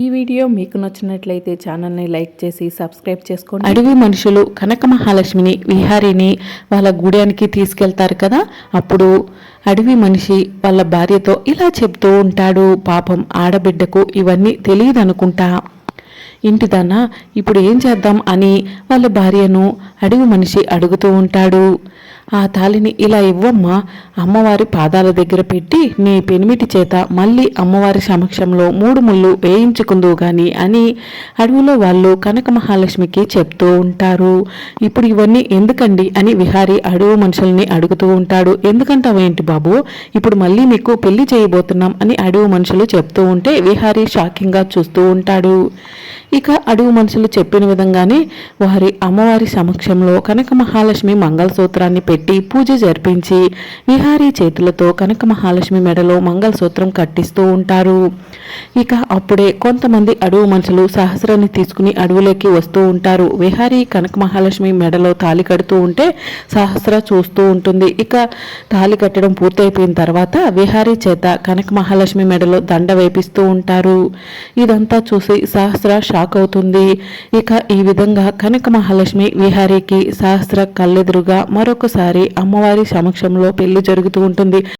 ఈ వీడియో మీకు నచ్చినట్లయితే ఛానల్ని లైక్ చేసి సబ్స్క్రైబ్ చేసుకోండి. అడవి మనుషులు కనక మహాలక్ష్మిని విహారిని వాళ్ళ గుడానికి తీసుకెళ్తారు కదా? అప్పుడు అడవి మనిషి వాళ్ళ భార్యతో ఇలా చెప్తూ ఉంటాడు. పాపం ఆడబిడ్డకు ఇవన్నీ తెలియదు అనుకుంటా ఇంటిదానా ఇప్పుడు ఏం చేద్దాం అని వాళ్ళ భార్యను అడుగు మనిషి అడుగుతూ ఉంటాడు. ఆ తాళిని ఇలా ఇవ్వమ్మా అమ్మవారి పాదాల దగ్గర పెట్టి నీ పెనిమిటి చేత మళ్ళీ అమ్మవారి సమక్షంలో మూడు ముళ్ళు వేయించుకుందు గాని అని అడవిలో వాళ్ళు కనక మహాలక్ష్మికి చెప్తూ ఉంటారు. ఇప్పుడు ఇవన్నీ ఎందుకండి? అని విహారి అడవి మనుషుల్ని అడుగుతూ ఉంటాడు. ఎందుకంటావేంటి బాబు? ఇప్పుడు మళ్ళీ మీకు పెళ్ళి చేయబోతున్నాం అని అడవి మనుషులు చెప్తూ ఉంటే విహారి షాకింగ్గా చూస్తూ ఉంటాడు. ఇక అడవి మనుషులు చెప్పిన విధంగానే వారి అమ్మవారి సమక్షంలో కనక మహాలక్ష్మి మంగళసూత్రాన్ని పెట్టి పూజ జరిపించి విహారీ చేతులతో కనక మహాలక్ష్మి మెడలో మంగళసూత్రం కట్టిస్తూ ఉంటారు. ఇక అప్పుడే కొంతమంది అడవు మనుషులు సహస్రాన్ని తీసుకుని అడవులోకి వస్తూ ఉంటారు. విహారీ కనక మహాలక్ష్మి మెడలో తాలి కడుతూ ఉంటే సహస్ర చూస్తూ ఉంటుంది. ఇక తాలి కట్టడం పూర్తయిపోయిన తర్వాత విహారీ చేత కనక మహాలక్ష్మి మెడలో దండ వేపిస్తూ ఉంటారు. ఇదంతా చూసి సహస్ర షాక్ అవుతుంది. ఇక ఈ విధంగా కనక మహాలక్ష్మి విహారీకి సహస్ర కళ్ళెదురుగా మరొకసారి అమ్మవారి సమక్షంలో పెళ్ళి జరుగుతూ ఉంటుంది.